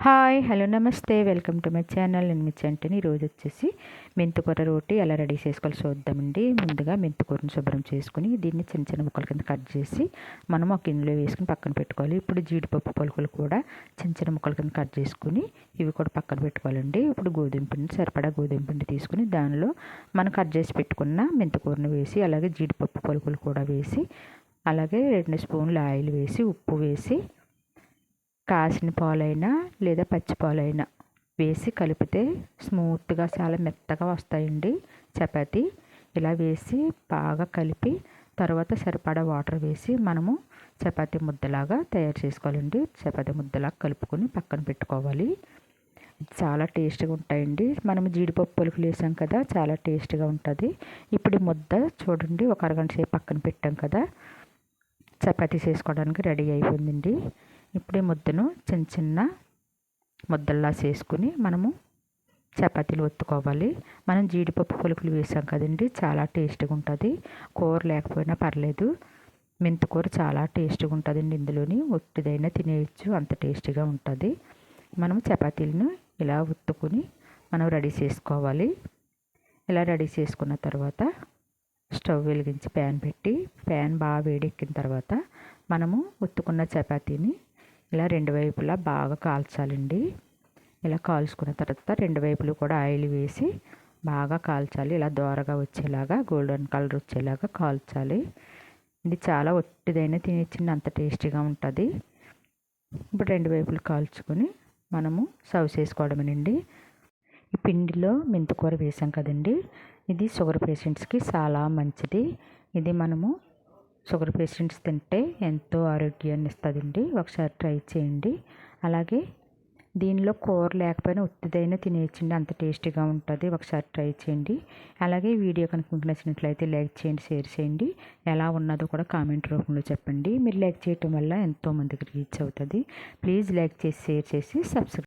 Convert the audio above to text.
Hi hello నమస్తే. Welcome to my channel. నేను మీ చెంటని. ఈరోజు వచ్చేసి మెంతికూర రోటి ఎలా రెడీ చేసుకోవాలి చూద్దామండి. ముందుగా మెంతికూరను శుభ్రం చేసుకుని దీన్ని చిన్న చిన్న ముక్కల కింద కట్ చేసి మనం ఒక గిన్నెలో వేసుకుని పక్కన పెట్టుకోవాలి. ఇప్పుడు జీడిపప్పు పలుకులు కూడా చిన్న చిన్న ముక్కల కింద కట్ చేసుకుని ఇవి కూడా పక్కన పెట్టుకోవాలండి. ఇప్పుడు గోధుమ పిండి సరిపడా గోధుమ పిండి తీసుకుని దానిలో మనం కట్ చేసి పెట్టుకున్న మెంతికూరను వేసి అలాగే జీడిపప్పు పలుకులు కూడా వేసి అలాగే రెండు స్పూన్లు ఆయిల్ వేసి ఉప్పు వేసి కాసిన పాలైనా లేదా పచ్చి పాలైనా వేసి కలిపితే స్మూత్గా చాలా మెత్తగా వస్తాయండి. చపాతి ఇలా వేసి బాగా కలిపి తర్వాత సరిపడా వాటర్ వేసి మనము చపాతీ ముద్దలాగా తయారు చేసుకోవాలండి. చపాతీ ముద్దలాగా కలుపుకొని పక్కన పెట్టుకోవాలి. చాలా టేస్ట్గా ఉంటాయండి. మనం జీడిపప్పు పలుకులు వేసాం కదా చాలా టేస్ట్గా ఉంటుంది. ఇప్పుడు ముద్ద చూడండి ఒక అరగంట సేపు పక్కన పెట్టాం కదా. చపాతీ చేసుకోవడానికి రెడీ అయిపోయిందండి. ఇప్పుడు ఈ ముద్దను చిన్న చిన్న ముద్దల్లా చేసుకుని మనము చపాతీలు ఒత్తుకోవాలి. మనం జీడిపప్పు పులుకులు వేసాం కదండి చాలా టేస్ట్గా ఉంటుంది. కూర లేకపోయినా పర్లేదు. మెంతి కూర చాలా టేస్ట్గా ఉంటుందండి ఇందులోని. ఒట్టిదైనా తినేయచ్చు అంత టేస్టీగా ఉంటుంది. మనం చపాతీలను ఇలా ఒత్తుకుని మనం రెడీ చేసుకోవాలి. ఇలా రెడీ చేసుకున్న తర్వాత స్టవ్ వెలిగించి ప్యాన్ పెట్టి ప్యాన్ బాగా వేడెక్కిన తర్వాత మనము ఒత్తుకున్న చపాతీని ఇలా రెండు వైపులా బాగా కాల్చాలండి. ఇలా కాల్చుకున్న తర్వాత రెండు వైపులు కూడా ఆయిల్ వేసి బాగా కాల్చాలి. ఇలా దోరగా వచ్చేలాగా గోల్డెన్ కలర్ వచ్చేలాగా కాల్చాలి. ఇది చాలా ఒట్టిదైనా తినేచ్చింది అంత టేస్టీగా ఉంటుంది. ఇప్పుడు రెండు వైపులు కాల్చుకొని మనము సర్వ్ చేసుకోవడమేనండి. ఈ పిండిలో మెంతికూర వేసాం కదండి. ఇది షుగర్ పేషెంట్స్కి చాలా మంచిది. ఇది మనము షుగర్ పేషెంట్స్ తింటే ఎంతో ఆరోగ్యాన్ని ఇస్తుందండి. ఒకసారి ట్రై చేయండి. అలాగే దీనిలో కూర లేకపోయినా ఉత్తిదైనా తినేయచ్చండి. అంత టేస్టీగా ఉంటుంది. ఒకసారి ట్రై చేయండి. అలాగే వీడియో కనుక మీకు నచ్చినట్లయితే లైక్ చేయండి షేర్ చేయండి. ఎలా ఉన్నదో కూడా కామెంట్ రూపంలో చెప్పండి. మీరు లైక్ చేయటం వల్ల ఎంతోమందికి రీచ్ అవుతుంది. ప్లీజ్ లైక్ చేసి షేర్ చేసి సబ్స్క్రైబ్